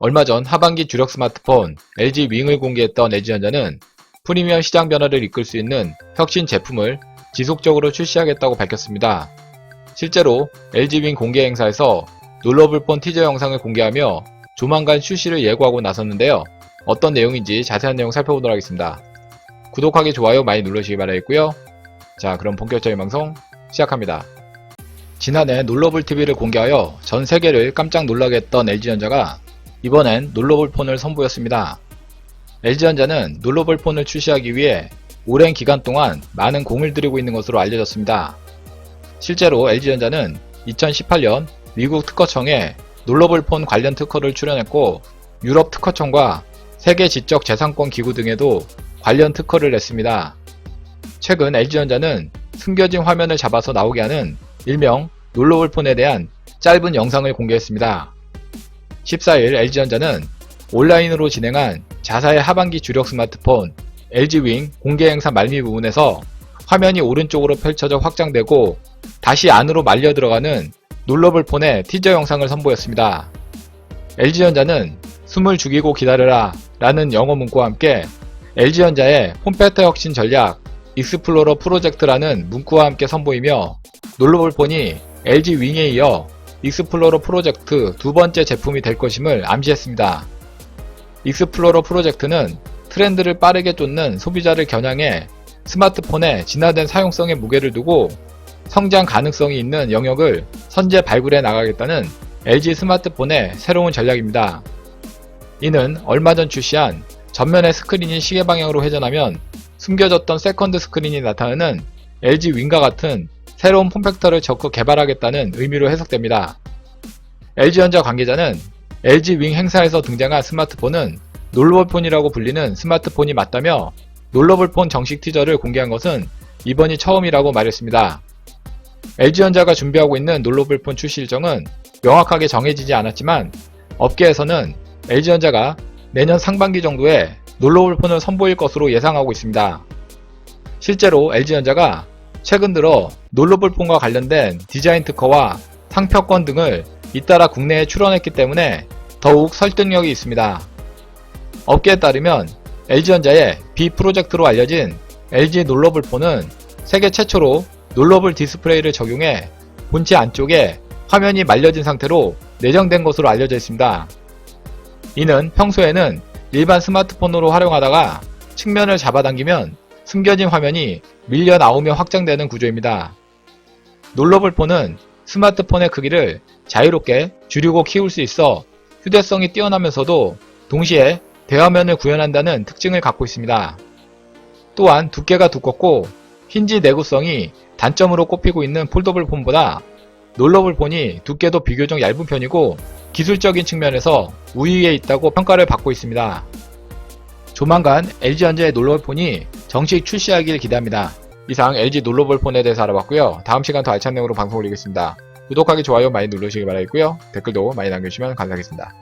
얼마 전 하반기 주력 스마트폰 LG 윙을 공개했던 LG전자는 프리미엄 시장 변화를 이끌 수 있는 혁신 제품을 지속적으로 출시하겠다고 밝혔습니다. 실제로 LG 윙 공개 행사에서 놀러볼 폰 티저 영상을 공개하며 조만간 출시를 예고하고 나섰는데요. 어떤 내용인지 자세한 내용 살펴보도록 하겠습니다. 구독하기, 좋아요 많이 눌러주시기 바라겠고요. 자, 그럼 본격적인 방송 시작합니다. 지난해 놀러볼 TV를 공개하여 전 세계를 깜짝 놀라게 했던 LG전자가 이번엔 놀러볼 폰을 선보였습니다. LG전자는 놀러볼 폰을 출시하기 위해 오랜 기간 동안 많은 공을 들이고 있는 것으로 알려졌습니다. 실제로 LG전자는 2018년 미국 특허청에 놀러볼 폰 관련 특허를 출연했고 유럽 특허청과 세계 지적 재산권 기구 등에도 관련 특허를 냈습니다. 최근 LG전자는 숨겨진 화면을 잡아서 나오게 하는 일명 놀러볼 폰에 대한 짧은 영상을 공개했습니다. 14일 LG전자는 온라인으로 진행한 자사의 하반기 주력 스마트폰 LG윙 공개 행사 말미 부분에서 화면이 오른쪽으로 펼쳐져 확장되고 다시 안으로 말려 들어가는 놀러볼 폰의 티저 영상을 선보였습니다. LG전자는 숨을 죽이고 기다려라 라는 영어 문구와 함께 LG전자의 홈패터 혁신 전략 익스플로러 프로젝트라는 문구와 함께 선보이며 놀러볼 폰이 LG 윙에 이어 익스플로러 프로젝트 두 번째 제품이 될 것임을 암시했습니다. 익스플로러 프로젝트는 트렌드를 빠르게 쫓는 소비자를 겨냥해 스마트폰에 진화된 사용성에 무게를 두고 성장 가능성이 있는 영역을 선제 발굴해 나가겠다는 LG 스마트폰의 새로운 전략입니다. 이는 얼마 전 출시한 전면의 스크린이 시계 방향으로 회전하면 숨겨졌던 세컨드 스크린이 나타나는 LG 윙과 같은 새로운 폼팩터를 적극 개발하겠다는 의미로 해석됩니다. LG전자 관계자는 LG 윙 행사에서 등장한 스마트폰은 놀러볼폰이라고 불리는 스마트폰이 맞다며 놀러볼폰 정식 티저를 공개한 것은 이번이 처음이라고 말했습니다. LG전자가 준비하고 있는 놀러볼폰 출시 일정은 명확하게 정해지지 않았지만 업계에서는 LG전자가 내년 상반기 정도에 놀러볼폰을 선보일 것으로 예상하고 있습니다. 실제로 LG전자가 최근 들어 놀러볼폰과 관련된 디자인 특허와 상표권 등을 잇따라 국내에 출원했기 때문에 더욱 설득력이 있습니다. 업계에 따르면 LG전자의 B 프로젝트로 알려진 LG 놀러볼폰은 세계 최초로 놀러볼 디스플레이를 적용해 본체 안쪽에 화면이 말려진 상태로 내정된 것으로 알려져 있습니다. 이는 평소에는 일반 스마트폰으로 활용하다가 측면을 잡아당기면 숨겨진 화면이 밀려 나오며 확장되는 구조입니다. 놀러볼 폰은 스마트폰의 크기를 자유롭게 줄이고 키울 수 있어 휴대성이 뛰어나면서도 동시에 대화면을 구현한다는 특징을 갖고 있습니다. 또한 두께가 두껍고 힌지 내구성이 단점으로 꼽히고 있는 폴더블 폰보다 놀러볼 폰이 두께도 비교적 얇은 편이고 기술적인 측면에서 우위에 있다고 평가를 받고 있습니다. 조만간 LG전자의 놀러볼 폰이 정식 출시하길 기대합니다. 이상 LG 놀러볼 폰에 대해서 알아봤고요. 다음 시간 더 알찬 내용으로 방송 올리겠습니다. 구독하기, 좋아요 많이 눌러주시기 바라겠고요. 댓글도 많이 남겨주시면 감사하겠습니다.